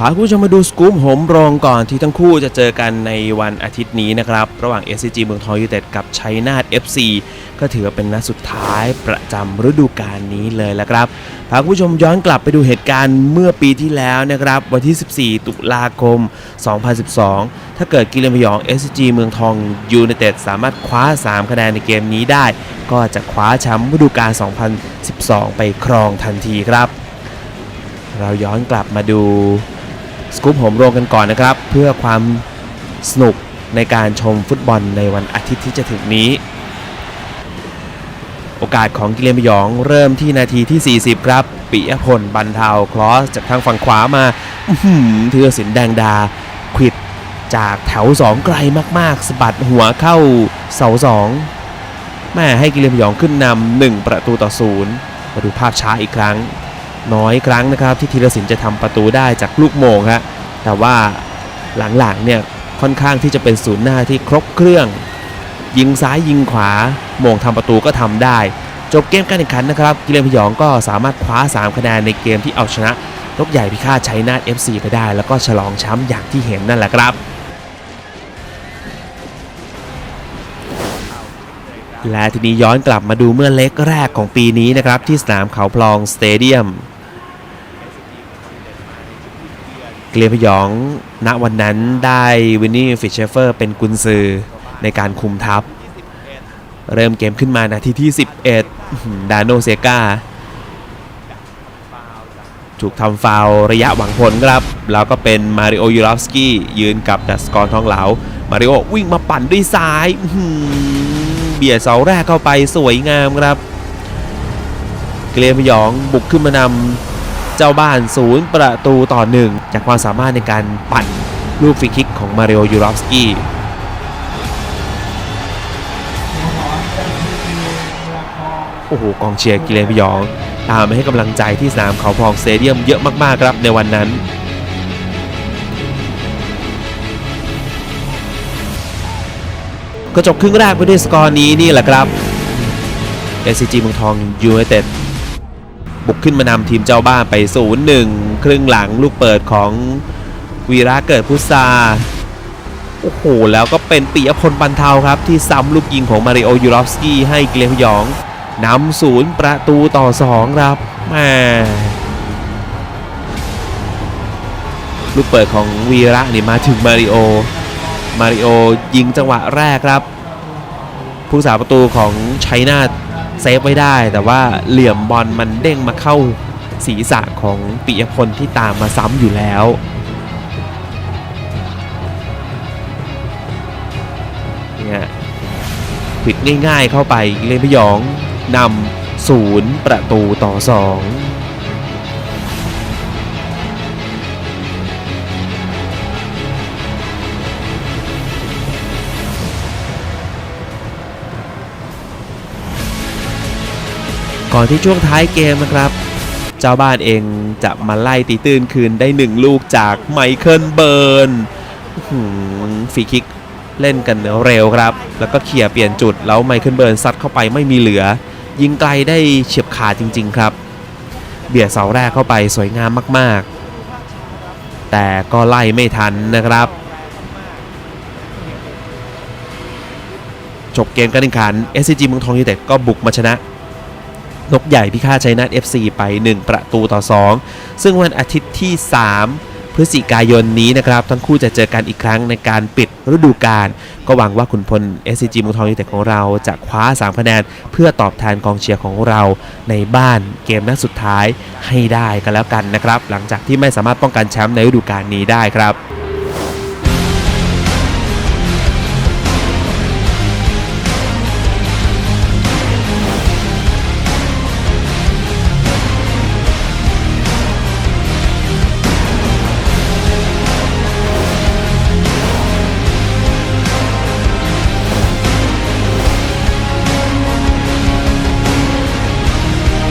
พาคุณผู้ชมมาดูสกู๊ปหมโรงก่อนที่ทั้งคู่จะเจอกันในวันอาทิตย์นี้นะครับ ระหว่าง SCG เมืองทองยูไนเต็ดกับชัยนาท FC ก็ถือว่าเป็นนัดสุดท้ายประจำฤดูกาลนี้เลยและครับพาคุณผู้ชมย้อนกลับไปดูเหตุการณ์เมื่อปีที่แล้วนะครับ วันที่ 14 ตุลาคม 2012 ถ้าเกิดกิเลนพยอง SCG เมืองทองยูไนเต็ดสามารถคว้า 3 คะแนนในเกมนี้ได้ ก็จะคว้าแชมป์ฤดูกาล 2012 ไปครองทันทีครับ เราย้อนกลับมาดู สกู๊ปโหมโรงกันก่อนนะครับ เพื่อความสนุกในการชมฟุตบอลในวันอาทิตย์ที่จะถึงนี้ โอกาสของกิเลนพยองเริ่มที่นาทีที่ 40 ครับปิยพลบันเทาคลอสจากทางฝั่งขวามาอื้อหือธีรศิลป์แดงดาควิดจากแถว 2 ไกลมากๆสะบัดหัวเข้าเสา2แม่ให้กิเลนพยองขึ้นนำ1ประตูต่อศูนย์มาดูภาพช้าอีกครั้ง น้อยครั้งนะครับ ที่ธีรศิลป์จะทำประตูได้จากลูกโมงฮะแต่ว่าหลังๆเนี่ยค่อนข้างที่จะเป็นศูนย์หน้าที่ครบเครื่อง ยิงซ้ายยิงขวาโมงทำประตูก็ทำได้ จบเกมการแข่งขันนะครับกิเลนพยองก็สามารถคว้า 3 คะแนนในเกมที่เอาชนะนกใหญ่พิฆาตชัยนาท FC ไปได้ แล้วก็ฉลองแชมป์อย่างที่เห็นนั่นแหละครับ และทีนี้ย้อนกลับมาดูเมื่อเล็กแรกของปีนี้นะครับ ที่สนามเขาพลองสเตเดียม เกลียพยองณวันนั้นได้วินนี่ฟิชเชฟเฟอร์เป็นกุนซือในการคุมทัพ เริ่มเกมขึ้นมานาทีที่ 11 ดานโนเซกาถูกทำฟาวระยะหวังผลครับ แล้วก็เป็นมาริโอยูรอฟสกี้ยืนกับดัสกรทองเหลา มาริโอวิ่งมาปั่นด้วยซ้าย เบียดเสาแรกเข้าไปสวยงามครับ เกลียนพยองบุกขึ้นมานำ เจ้าบ้านศูนย์ประตูต่อหนึ่งจากความสามารถในการปั่นลูกฟรีคิกของมาริโอยูรอฟสกี้โอ้โหกองเชียร์กิเลนพยอง ตามมาให้กำลังใจที่สนามเขาพองสเตเดียมเยอะมากๆครับในวันนั้นก็จบครึ่งแรกไปด้วยสกอร์นี้นี่แหละครับ SCG เมืองทองยูไนเต็ด บุกขึ้นมานำทีมเจ้าบ้านไป 0-1 ครึ่งหลังลูกเปิดของวีระเกิดพุทราโอ้โห แล้วก็เป็นปิยพลบันเทาครับ ที่ซ้ำลูกยิงของมาริโอยูรอฟสกี้ให้เกลียพยองนำศูนย์ประตูต่อ 2 ครับแม่ลูกเปิดของวีระนี่มาถึงมาริโอ มาริโอยิงจังหวะแรกครับ ผู้สาประตูของชัยนาท เซฟไว้ได้ แต่ว่าเหลี่ยมบอลมันเด้งมาเข้าศีรษะของปิยพลที่ตามมาซ้ำอยู่แล้วเนี่ยผิดง่ายๆเข้าไปเลยพยองนำศูนย์ประตูต่อสอง ก่อนที่ช่วงท้ายเกมนะครับ เจ้าบ้านเองจะมาไล่ตีตื้นคืนได้หนึ่งลูกจากไมเคิลเบิร์นฟรีคิกเล่นกันเร็วครับ แล้วก็เขี่ยเปลี่ยนจุดแล้วไมเคิลเบิร์นซัดเข้าไปไม่มีเหลือ ยิงไกลได้เฉียบขาดจริง ๆ ครับ เบียดเสาแรกเข้าไปสวยงามมาก ๆ แต่ก็ไล่ไม่ทันนะครับจบเกมการแข่งขัน SCG เมืองทองยูเต็ดก็บุกมาชนะ นกใหญ่พิฆาตชัยนาท FC ไป 1 ประตูต่อ 2 ซึ่งวันอาทิตย์ที่ 3 พฤศจิกายนนี้นะครับ ทั้งคู่จะเจอกันอีกครั้งในการปิดฤดูกาลก็หวังว่าขุนพล SCG มืองทองยูเต็ดของเราจะคว้า 3 คะแนนเพื่อตอบแทนกองเชียร์ของเราในบ้านเกมนัดสุดท้ายให้ได้กันแล้วกันนะครับ หลังจากที่ไม่สามารถป้องกันแชมป์ในฤดูกาลนี้ได้ครับ